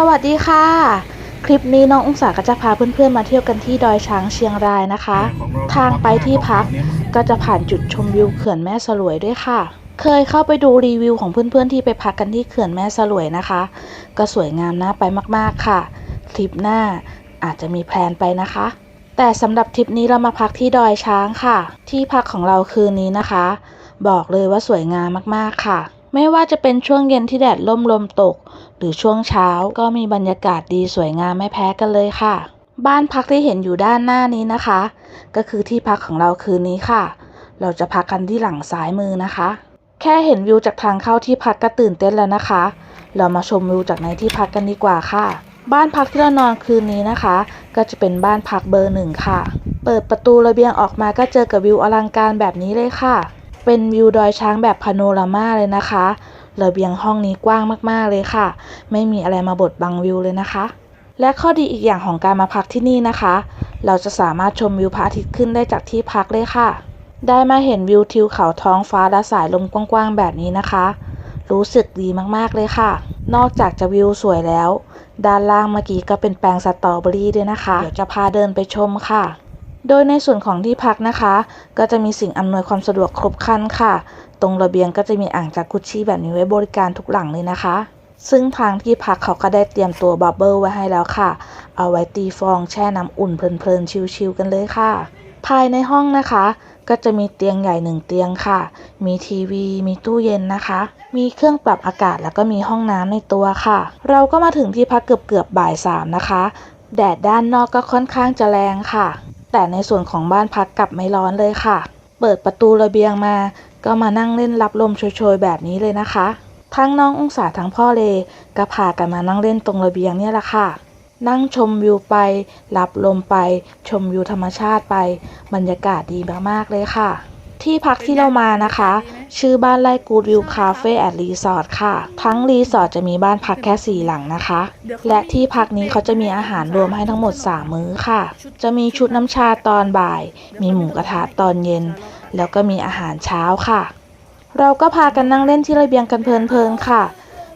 สวัสดีค่ะ คลิปนี้น้ององศาก็จะพาเพื่อนๆมาเที่ยวกันที่ดอยช้างเชียงรายนะคะ ทางไปที่พักก็จะผ่านจุดชมวิวเขื่อนแม่สลวยด้วยค่ะ เคยเข้าไปดูรีวิวของเพื่อนๆที่ไปพักกันที่เขื่อนแม่สลวยนะคะ ก็สวยงามน่าไปมากๆค่ะทริปหน้าอาจจะมีแพลนไปนะคะ แต่สำหรับทริปนี้เรามาพักที่ดอยช้างค่ะ ที่พักของเราคืนนี้นะคะ บอกเลยว่าสวยงามมากๆค่ะ ไม่ว่าจะเป็นช่วงเย็นที่แดดล่มลมตก หรือช่วงเช้าก็มีบรรยากาศดีสวยงามไม่แพ้กันเลยค่ะ บ้านพักที่เห็นอยู่ด้านหน้านี้นะคะ ก็คือที่พักของเราคืนนี้ค่ะ เราจะพักกันที่หลังซ้ายมือนะคะ แค่เห็นวิวจากทางเข้าที่พักก็ตื่นเต้นแล้วนะคะ เรามาชมวิวจากในที่พักกันดีกว่าค่ะ บ้านพักที่เรานอนคืนนี้นะคะ ก็จะเป็นบ้านพักเบอร์หนึ่งค่ะ เปิดประตูระเบียงออกมาก็เจอกับวิวอลังการแบบนี้เลยค่ะ เป็นวิวดอยช้างแบบพาโนรามาเลยนะคะ ระเบียงห้องนี้กว้างมากๆเลยค่ะ ไม่มีอะไรมาบดบังวิวเลยนะคะ และข้อดีอีกอย่างของการมาพักที่นี่นะคะ เราจะสามารถชมวิวพระอาทิตย์ขึ้นได้จากที่พักเลยค่ะ ได้มาเห็นวิวทิวเขาท้องฟ้าและสายลมกว้างๆแบบนี้นะคะ รู้สึกดีมากๆเลยค่ะ นอกจากจะวิวสวยแล้ว ด้านล่างเมื่อกี้ก็เป็นแปลงสตรอเบอรี่ด้วยนะคะ เดี๋ยวจะพาเดินไปชมค่ะโดยในส่วนของที่พักนะคะ ก็จะมีสิ่งอำนวยความสะดวกครบครันค่ะ ตรงระเบียงก็จะมีอ่างจากกุชชี่แบบนี้ไว้บริการทุกหลังเลยนะคะ ซึ่งทางที่พักเขาก็ได้เตรียมตัวบับเบิลไว้ให้แล้วค่ะ เอาไว้ตีฟองแช่น้ำอุ่นเพลินๆชิลๆกันเลยค่ะ ภายในห้องนะคะก็จะมีเตียงใหญ่หนึ่งเตียงค่ะ มีทีวี มีตู้เย็นนะคะ มีเครื่องปรับอากาศแล้วก็มีห้องน้ำในตัวค่ะ เราก็มาถึงที่พักเกือบๆบ่ายสามนะคะ แดดด้านนอกก็ค่อนข้างจะแรงค่ะ แต่ในส่วนของบ้านพักกลับไม่ร้อนเลยค่ะ เปิดประตูระเบียงมา ก็มานั่งเล่นรับลมโชยๆแบบนี้เลยนะคะ ทั้งน้ององศาทั้งพ่อเลก็พากันมานั่งเล่นตรงระเบียงเนี่ยแหละค่ะ นั่งชมวิวไป รับลมไป ชมวิวธรรมชาติไป บรรยากาศดีมากๆเลยค่ะ ที่พักที่เรามานะคะ ชื่อบ้านไร่กูดวิวคาเฟ่แอดรีสอร์ทค่ะ ทั้งรีสอร์ทจะมีบ้านพักแค่4หลังนะคะ และที่พักนี้เขาจะมีอาหารรวมให้ทั้งหมด 3 มื้อค่ะ จะมีชุดน้ำชาตอนบ่าย มีหมูกระทะตอนเย็น แล้วก็มีอาหารเช้าค่ะ เราก็พากันนั่งเล่นที่ระเบียงกันเพลินๆค่ะ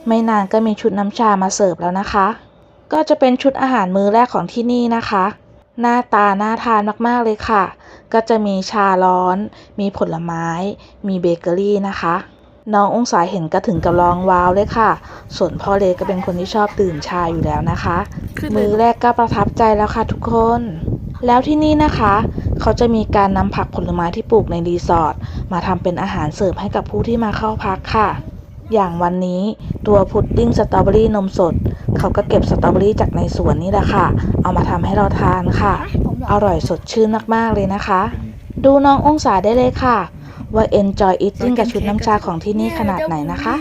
ไม่นานก็มีชุดน้ำชามาเสิร์ฟแล้วนะคะ ก็จะเป็นชุดอาหารมื้อแรกของที่นี่นะคะ หน้าตาน่าทานมากๆเลยค่ะ ก็จะมีชาร้อน มีผลไม้ มีเบเกอรี่นะคะ น้ององศาเห็นก็ถึงกับร้องว้าวเลยค่ะ ส่วนพ่อเลก็เป็นคนที่ชอบดื่มชาอยู่แล้วนะคะ มือแรกก็ประทับใจแล้วค่ะทุกคน แล้วที่นี่นะคะ เขาจะมีการนำผักผลไม้ที่ปลูกในรีสอร์ทมาทำเป็นอาหารเสิร์ฟให้กับผู้ที่มาเข้าพักค่ะ อย่างวันนี้ตัวพุดดิ้งสตรอเบอรี่นมสด เขาก็เก็บสตรอเบอรี่จากในสวนนี่แหละค่ะ เอามาทำให้เราทานค่ะ อร่อยสดชื่นมากๆเลยนะคะ ดูน้ององศาได้เลยค่ะ ว่า enjoy eating กับชุดน้ำชาของที่นี่ขนาดไหนนะคะ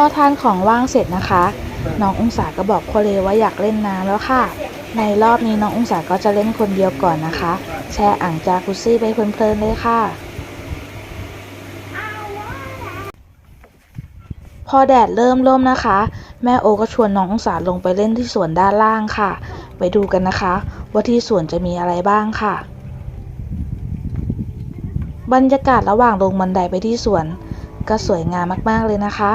อทานของว่างเสร็จนะคะ น้ององศาก็บอกพ่อเลว่าอยากเล่นน้ำแล้วค่ะ ในรอบนี้น้ององศาก็จะเล่นคนเดียวก่อนนะคะ แช่อ่างจากุซี่ไปเพลินๆเลยค่ะ พอแดดเริ่มร่มนะคะ แม่โอก็ชวนน้ององศาลงไปเล่นที่สวนด้านล่างค่ะ ไปดูกันนะคะ ว่าที่สวนจะมีอะไรบ้างค่ะ บรรยากาศระหว่างลงบันไดไปที่สวนก็สวยงามมาก ๆ เลยนะคะ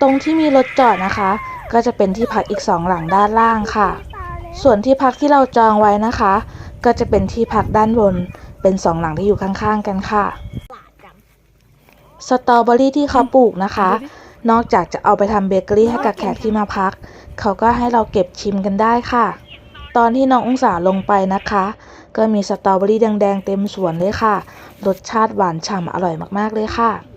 ตรงที่มีรถจอดนะคะ ก็จะเป็นที่พักอีกสองหลังด้านล่างค่ะ ส่วนที่พักที่เราจองไว้นะคะ ก็จะเป็นที่พักด้านบน เป็นสองหลังที่อยู่ข้างๆกันค่ะ สตรอเบอรี่ที่เขาปลูกนะคะ นอกจากจะเอาไปทำเบเกอรี่ให้กับแขกที่มาพัก เขาก็ให้เราเก็บชิมกันได้ค่ะ ตอนที่น้ององศาลงไปนะคะ ก็มีสตรอเบอรี่แดงๆเต็มสวนเลยค่ะ รสชาติหวานฉ่ำอร่อยมากๆเลยค่ะ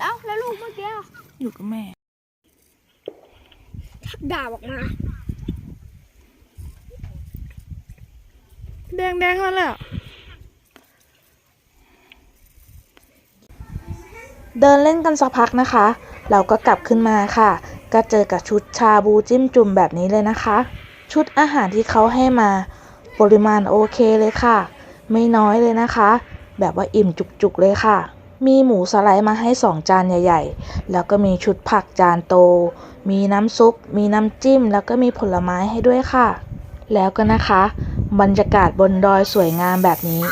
เอ้าแล้วลูกเมื่อกี้อะอยู่กับแม่ชักดาบออกมา แดงแดงๆนั่นแหละเดินเล่นกันสักพักนะคะ เราก็กลับขึ้นมาค่ะ ก็เจอกับชุดชาบูจิ้มจุ่มแบบนี้เลยนะคะ ชุดอาหารที่เขาให้มา ปริมาณโอเคเลยค่ะ ไม่น้อยเลยนะคะ แบบว่าอิ่มจุกๆเลยค่ะ มีหมูสไลด์มาให้2จานใหญ่ ๆ แล้วก็มีชุดผักจานโต มีน้ำซุป มีน้ำจิ้ม แล้วก็มีผลไม้ให้ด้วยค่ะ แล้วก็นะคะ บรรยากาศบนดอยสวยงามแบบนี้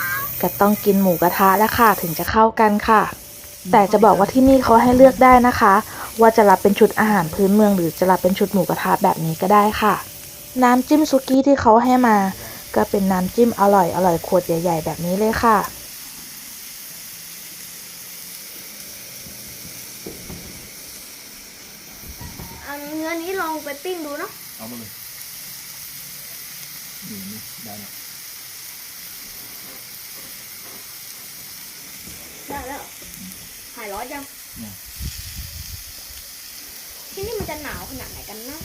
ก็ต้องกินหมูกระทะแล้วค่ะถึงจะเข้ากันค่ะ แต่จะบอกว่าที่นี่เขาให้เลือกได้นะคะ ว่าจะรับเป็นชุดอาหารพื้นเมือง หรือจะรับเป็นชุดหมูกระทะแบบนี้ก็ได้ค่ะ น้ำจิ้มซุกี้ที่เขาให้มา ก็เป็นน้ำจิ้มอร่อยอร่อยขวดใหญ่ ๆ แบบนี้เลยค่ะ เอาเนื้อนี้ลองไปปิ้งดูเนาะเอามาเลยนี่นี่ได้แล้วได้แล้วหายร้อนยังเนี่ยที่นี่มันจะหนาวขนาดไหนกันนะ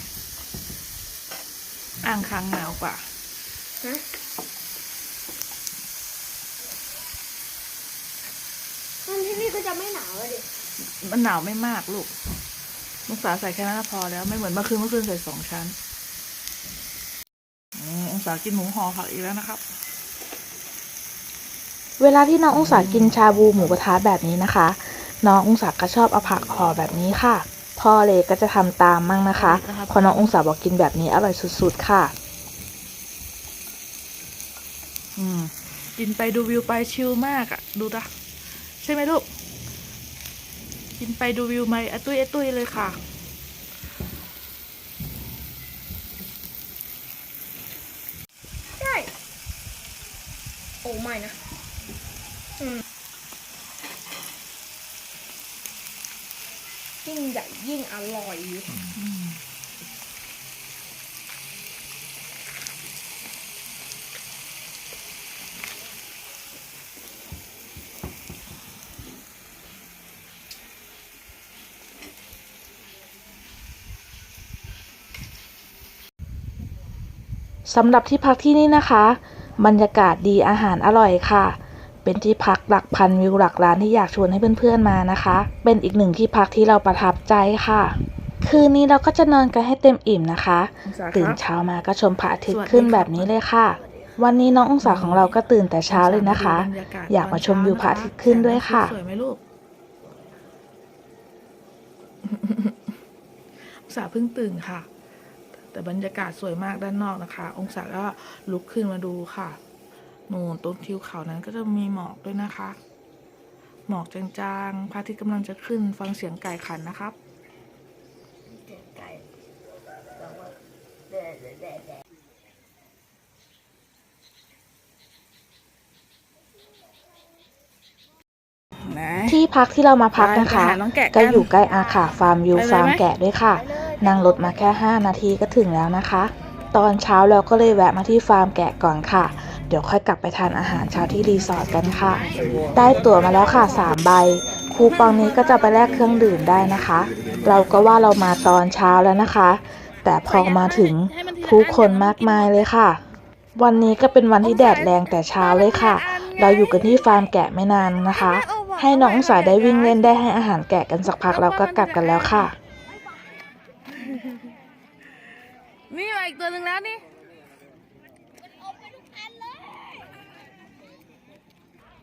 อ่างค้างหนาวกว่า ฮะมันที่นี่ก็จะไม่หนาวเลยดิมันหนาวไม่มากลูกองศาใส่แค่นั้นก็พอแล้ว ไม่เหมือนเมื่อคืนเมื่อคืนใส่สองชั้นอืมองศากินหมูห่อผักอีกแล้วนะครับ เวลาที่น้ององศากินชาบูหมูกระทะแบบนี้นะคะ น้ององศาก็ชอบเอาผักห่อแบบนี้ค่ะ พ่อเลยก็จะทำตามมั่งนะคะเพราะน้ององศาบอกกินแบบนี้อร่อยสุดๆค่ะ อืมกินไปดูวิวไปชิลมากอะดูนะใช่ไหมลูก กินไปดูวิวไหมอะตุ้ยอะตุ้ยเลยค่ะใช่โอ้ไม่นะ อืมยิ่งใหญ่ยิ่งอร่อย สำหรับที่พักที่นี่นะคะ บรรยากาศดีอาหารอร่อยค่ะ เป็นที่พักหลักพันวิวหลักล้านที่อยากชวนให้เพื่อนๆมานะคะ เป็นอีกหนึ่งที่พักที่เราประทับใจค่ะ คืนนี้เราก็จะนอนกันให้เต็มอิ่มนะคะองศาตื่คนรับเช้ามาก็ชมพระอาทิตสย์วัสดีขึ้นครับแบบนี้เลยค่ะ วันนี้น้ององศาของเราก็ตื่นแต่เช้าเลยนะคะบรรกศอยากมาชมวิวพระอาทิตย์ขึ้นด้วยค่ะสวยไหมลูกองศาเพิ่งตื่นค่ะ แต่บรรยากาศสวยมากด้านนอกนะคะ องศาก็ลุกขึ้นมาดูค่ะนูนต้นทิวเขานั้นก็จะมีหมอกด้วยนะคะ หมอกจางๆพระอาทิตย์กำลังจะขึ้นฟังเสียงไก่ขันนะครับนะที่พักที่เรามาพักนะคะไปหาน้องแกะกันก็อยู่ใกล้อาขาฟาร์มวิวไปเลยไหมฟาร์มแกะด้วยค่ะ นั่งรถมาแค่ 5 นาทีก็ถึงแล้วนะคะ ตอนเช้าเราก็เลยแวะมาที่ฟาร์มแกะก่อนค่ะ เดี๋ยวค่อยกลับไปทานอาหารเช้าที่รีสอร์ทกันค่ะ ได้ตั๋วมาแล้วค่ะ 3 ใบ คูปองนี้ก็จะไปแลกเครื่องดื่มได้นะคะ เราก็ว่าเรามาตอนเช้าแล้วนะคะ แต่พอมาถึงผู้คนมากมายเลยค่ะ วันนี้ก็เป็นวันที่แดดแรงแต่เช้าเลยค่ะ เราอยู่กันที่ฟาร์มแกะไม่นานนะคะ ให้น้ององศาได้วิ่งเล่นได้ให้อาหารแกะกันสักพักเราก็กลับกันแล้วค่ะ นี่มาอีกตัวหนึ่งแล้วนี่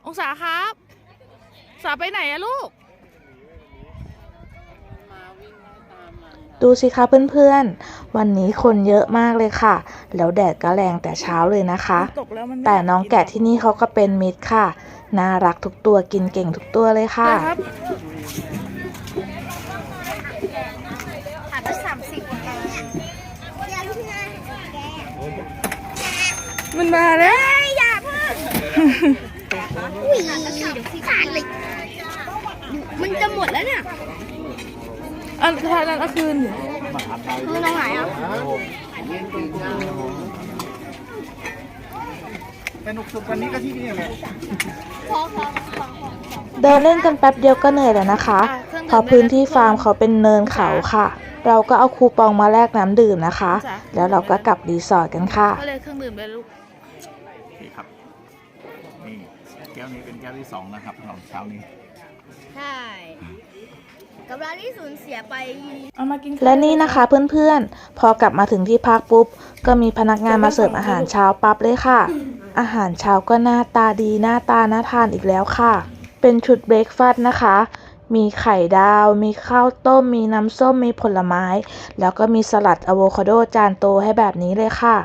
องศาครับองศาไปไหนอะลูก ดูสิคะเพื่อนๆ วันนี้คนเยอะมากเลยค่ะ แล้วแดดก็แรงแต่เช้าเลยนะคะตกแล้วมันไม่แต่น้องแกะที่นี่เขาก็เป็นมิตรค่ะ น่ารักทุกตัวกินเก่งทุกตัวเลยค่ะ มันมาแล้วอย่าเพิ่งอุ้ยขาดเลยมันจะหมดแล้วเนี่ยอันทานนั้นเอาคืนดิคือตรงไหนอะสนุกสุดวันนี้ก็ที่นี่แหละพอพอพอพอเดินเล่นกันแป๊บเดียวก็เหนื่อยแล้วนะคะเพราะพื้นที่ฟาร์มเขาเป็นเนินเขาค่ะ เราก็เอาคูปองมาแลกน้ำดื่มนะคะ แล้วเราก็กลับรีสอร์ทกันค่ะก็เลยเครื่องดื่มเลยลูก ก้วนี้เป็นแก้วที่สองนะครับสำหรับเช้านี้ใช่โอเคกับเราที่สูญเสียไป เอามากินข้าวและนี่นะคะเพื่อนๆ พอกลับมาถึงที่พักปุ๊บ ก็มีพนักงานมาเสิร์ฟอาหารเช้าปั๊บเลยค่ะ อาหารเช้าก็หน้าตาดีหน้าตาน่าทานอีกแล้วค่ะ เป็นชุดเบรกฟาสต์นะคะ มีไข่ดาว มีข้าวต้ม มีน้ำส้ม มีผลไม้ แล้วก็มีสลัดอะโวคาโดจานโตให้แบบนี้เลยค่ะ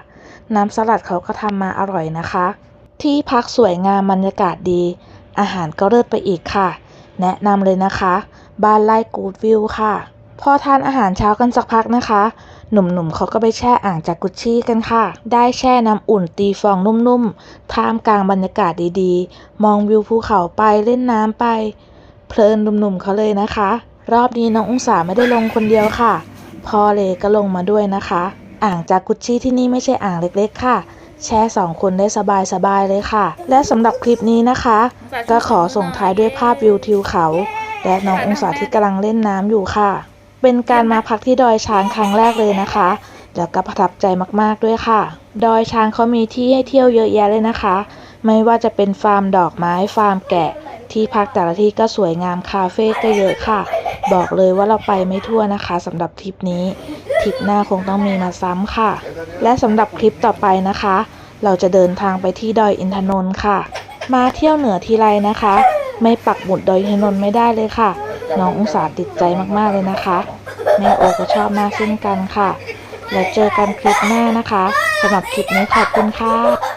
น้ำสลัดเขาก็ทำมาอร่อยนะคะ ที่พักสวยงามบรรยากาศดี อาหารก็เลิศไปอีกค่ะ แนะนำเลยนะคะ บ้านไร่กูดวิวค่ะ พอทานอาหารเช้ากันสักพักนะคะ หนุ่มๆเขาก็ไปแช่อ่างจากกุชชี่กันค่ะ ได้แช่น้ำอุ่นตีฟองนุ่มๆ ท่ามกลางบรรยากาศดีๆ มองวิวภูเขาไปเล่นน้ำไป เพลินหนุ่มๆเขาเลยนะคะ รอบนี้น้ององศาไม่ได้ลงคนเดียวค่ะ พ่อเลก็ลงมาด้วยนะคะ อ่างจากกุชชี่ที่นี่ไม่ใช่อ่างเล็กๆค่ะ แช่สองคนได้สบายๆเลยค่ะ และสำหรับคลิปนี้นะคะ ก็ขอส่งท้ายด้วยภาพวิวทิวเขา และน้ององศาที่กำลังเล่นน้ำอยู่ค่ะ เป็นการมาพักที่ดอยช้างครั้งแรกเลยนะคะ แล้วก็ประทับใจมากๆด้วยค่ะ ดอยช้างเขามีที่ให้เที่ยวเยอะแยะเลยนะคะ ไม่ว่าจะเป็นฟาร์มดอกไม้ฟาร์มแกะ ที่พักแต่ละที่ก็สวยงามคาเฟ่ก็เยอะค่ะ บอกเลยว่าเราไปไม่ทั่วนะคะสำหรับทริปนี้ทริปหน้าคงต้องมีมาซ้ำค่ะ และสำหรับคลิปต่อไปนะคะ เราจะเดินทางไปที่ดอยอินทนนท์ค่ะ มาเที่ยวเหนือทีไรนะคะ ไม่ปักหมุดดอยอินทนนท์ไม่ได้เลยค่ะ น้ององศาติดใจมากๆเลยนะคะแม่โอก็ชอบมากเช่นกันค่ะ แล้วเจอกันคลิปหน้านะคะสำหรับคลิปนี้ขอบคุณค่ะ